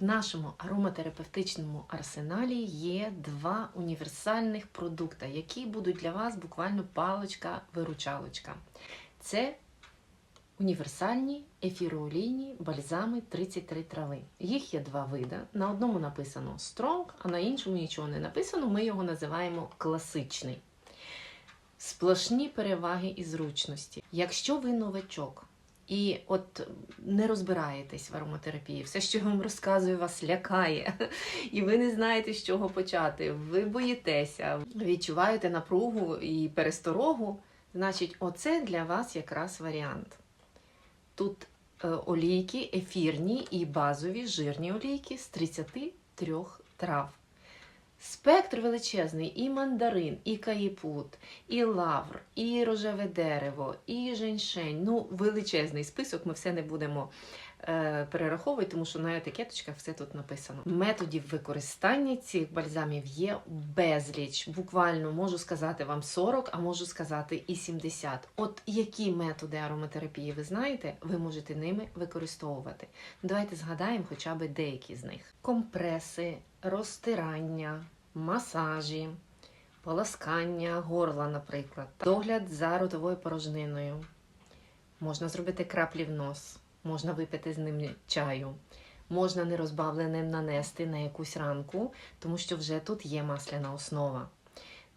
В нашому ароматерапевтичному арсеналі є два універсальних продукти, які будуть для вас буквально паличка-виручалочка. Це універсальні ефіроолійні бальзами 33 трави. Їх є два види. На одному написано Strong, а на іншому нічого не написано. Ми його називаємо класичний. Сплошні переваги і зручності. Якщо ви новачок і от не розбираєтесь в ароматерапії, все, що я вам розказую, вас лякає, і ви не знаєте, з чого почати, ви боїтеся, відчуваєте напругу і пересторогу, значить, оце для вас якраз варіант. Тут е, олійки ефірні і базові жирні олійки з 33 трав. Спектр величезний, і мандарин, і каїпут, і лавр, і рожеве дерево, і женьшень. Ну, величезний список, ми все не будемо е, перераховувати, тому що на етикеточках все тут написано. Методів використання цих бальзамів є безліч. Буквально можу сказати вам 40, а можу сказати і 70. От які методи ароматерапії ви знаєте, ви можете ними використовувати. Давайте згадаємо хоча б деякі з них: компреси, розтирання, масажі, полоскання горла, наприклад, догляд за ротовою порожниною. Можна зробити краплі в нос, можна випити з ним чаю, можна нерозбавленим нанести на якусь ранку, тому що вже тут є масляна основа.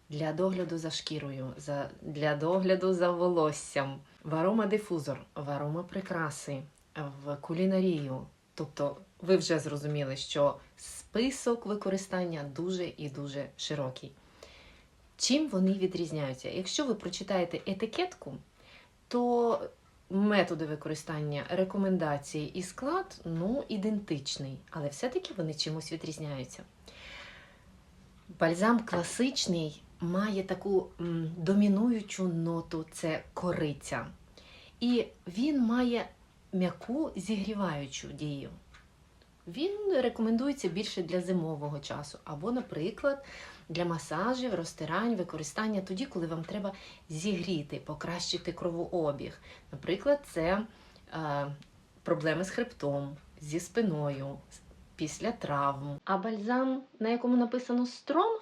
Для догляду за шкірою, за, для догляду за волоссям, в аромадифузор, в аромаприкраси, в кулінарію. Тобто ви вже зрозуміли, що список використання дуже і дуже широкий. Чим вони відрізняються? Якщо ви прочитаєте етикетку, то методи використання, рекомендації і склад ну, ідентичний, але все-таки вони чимось відрізняються. Бальзам класичний має таку домінуючу ноту це кориця. І він має м'яку зігріваючу дію. Він рекомендується більше для зимового часу, або, наприклад, для масажів, розтирань, використання тоді, коли вам треба зігріти, покращити кровообіг. Наприклад, це е, проблеми з хребтом, зі спиною, після травм. А бальзам, на якому написано Strong,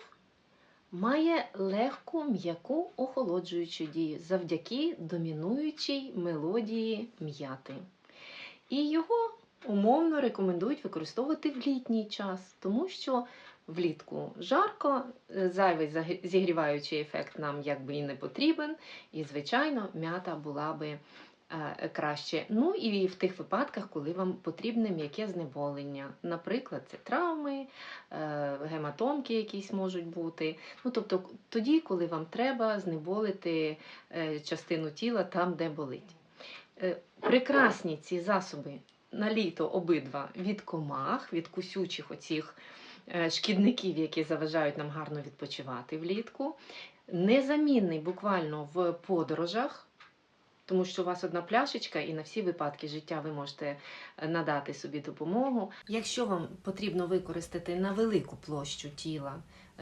має легку м'яку охолоджуючу дію завдяки домінуючій мелодії м'яти. І його умовно рекомендують використовувати в літній час, тому що влітку жарко, е, зайвий зігріваючий ефект нам якби і не потрібен, і, звичайно, м'ята була би е, краще. Ну і в тих випадках, коли вам потрібне м'яке знеболення. Наприклад, це травми, е, гематомки якісь можуть бути. Ну, тобто тоді, коли вам треба знеболити е, частину тіла там, де болить. Е, Прекрасні ці засоби на літо обидва від комах, від кусючих оцих е, шкідників, які заважають нам гарно відпочивати влітку. Незамінний буквально в подорожах, тому що у вас одна пляшечка, і на всі випадки життя ви можете е, надати собі допомогу. Якщо вам потрібно використати на велику площу тіла,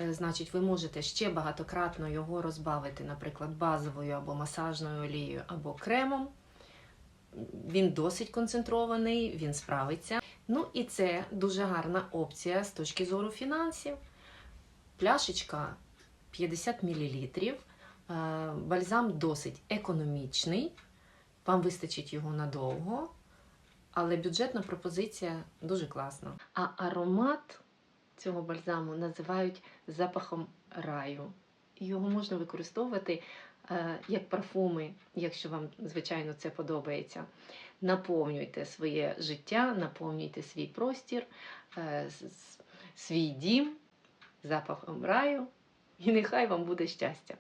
значить ви можете ще багатократно його розбавити, наприклад, базовою або масажною олією, або кремом. Він досить концентрований, він справиться. Ну і це дуже гарна опція з точки зору фінансів. Пляшечка 50 мл. е, Бальзам досить економічний. Вам вистачить його надовго, але бюджетна пропозиція дуже класна. А аромат цього бальзаму називають запахом раю. Його можна використовувати е, як парфуми, якщо вам, звичайно, це подобається. Наповнюйте своє життя, наповнюйте свій простір, е, свій дім запахом раю, і нехай вам буде щастя.